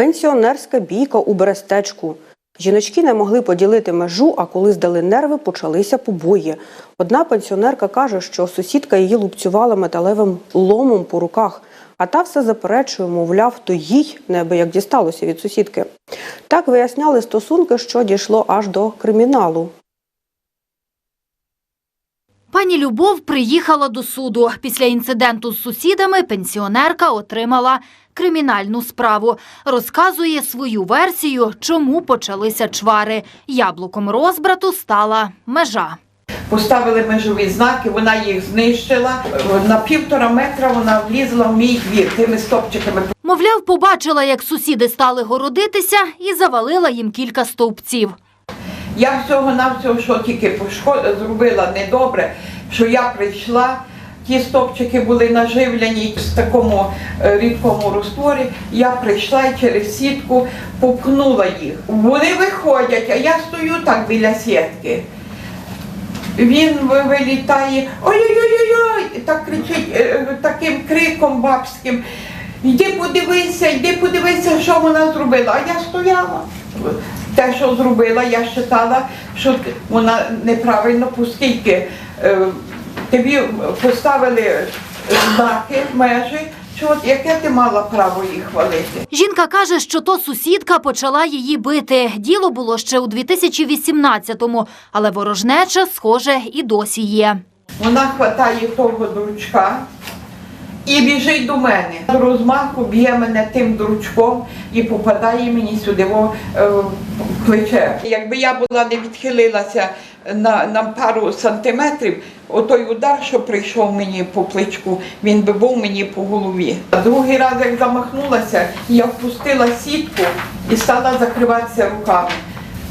Пенсіонерська бійка у Берестечку. Жіночки не могли поділити межу, а коли здали нерви, почалися побої. Одна пенсіонерка каже, що сусідка її лупцювала металевим ломом по руках, а та все заперечує, мовляв, то їй неабияк дісталося від сусідки. Так виясняли стосунки, що дійшло аж до криміналу. Пані Любов приїхала до суду. Після інциденту з сусідами пенсіонерка отримала кримінальну справу. Розказує свою версію, чому почалися чвари. Яблуком розбрату стала межа. Поставили межові знаки, вона їх знищила. На півтора метра вона влізла в мій двір тими стопчиками. Мовляв, побачила, як сусіди стали городитися і завалила їм кілька стовпців. Я всього навсього, що тільки пошко- зробила недобре, що я прийшла. Ті стопчики були наживлені в такому е, рідкому розтворі. Я прийшла і через сітку попхнула їх. Вони виходять, а я стою так біля сітки. Він вилітає ой-ой-ой-ой, так кричить е, таким криком бабським. Йди подивися, йди подивися, що вона зробила. А я стояла. Те, що зробила, я вважала, що вона неправильно, оскільки е, тобі поставили знаки, межі, що яке ти мала право їх хвалити. Жінка каже, що то сусідка почала її бити. Діло було ще у 2018-му, але ворожнеча, схоже, і досі є. Вона хватає того дручка і біжить до мене. З розмаху б'є мене тим дручком і попадає мені сюди е, в плече. Якби я була не відхилилася на, на пару сантиметрів, отой удар, що прийшов мені по плечку, він би був мені по голові. Другий раз, як замахнулася, я впустила сітку і стала закриватися руками.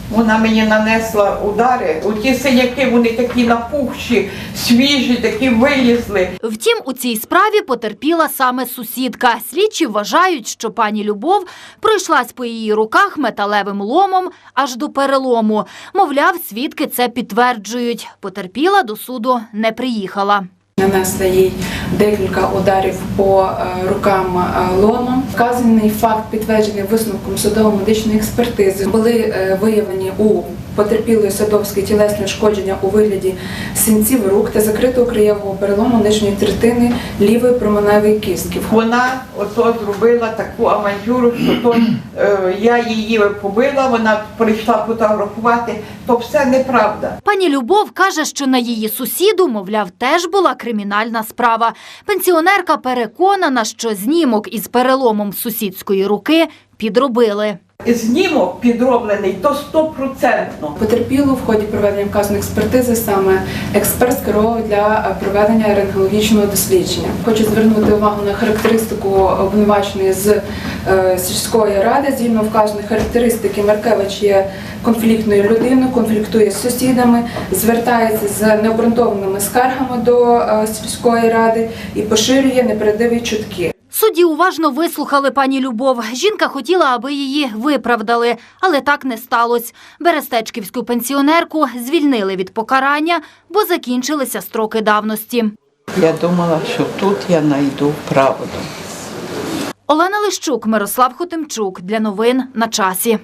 Вона мені нанесла удари. Оті синяки, вони такі напухші, свіжі, такі вилізли. Втім, у цій справі потерпіла саме сусідка. Слідчі вважають, що пані Любов пройшлась по її руках металевим ломом аж до перелому. Мовляв, свідки це підтверджують. Потерпіла до суду не приїхала. Нанесла їй декілька ударів по е, рукам е, ломом. Вказаний факт підтверджений висновком судово-медичної експертизи. Були е, виявлені у потерпілої садовської тілесне ушкодження у вигляді синців рук та закритого краєвого перелому нижньої третини лівої променевої кістки. Вона ото зробила таку авантюру, що то е, я її побила, вона прийшла фотографувати. То все неправда. Пані Любов каже, що на її сусіду, мовляв, теж була кримінальна справа. Пенсіонерка переконана, що знімок із переломом сусідської руки підробили. Знімок підроблений то стопроцентно. Потерпілу в ході проведення вказаної експертизи саме експерт скеровував для е, проведення рентгенологічного дослідження. Хочу звернути увагу на характеристику обвинуваченої з е, сільської ради. Згідно вказаної характеристики, Маркевич є конфліктною людиною, конфліктує з сусідами, звертається з необґрунтованими скаргами до е, сільської ради і поширює неправдиві чутки. Судді уважно вислухали пані Любов. Жінка хотіла, аби її виправдали, але так не сталося. Берестечківську пенсіонерку звільнили від покарання, бо закінчилися строки давності. Я думала, що тут я знайду правду. Олена Лищук, Мирослав Хотимчук. Для новин на часі.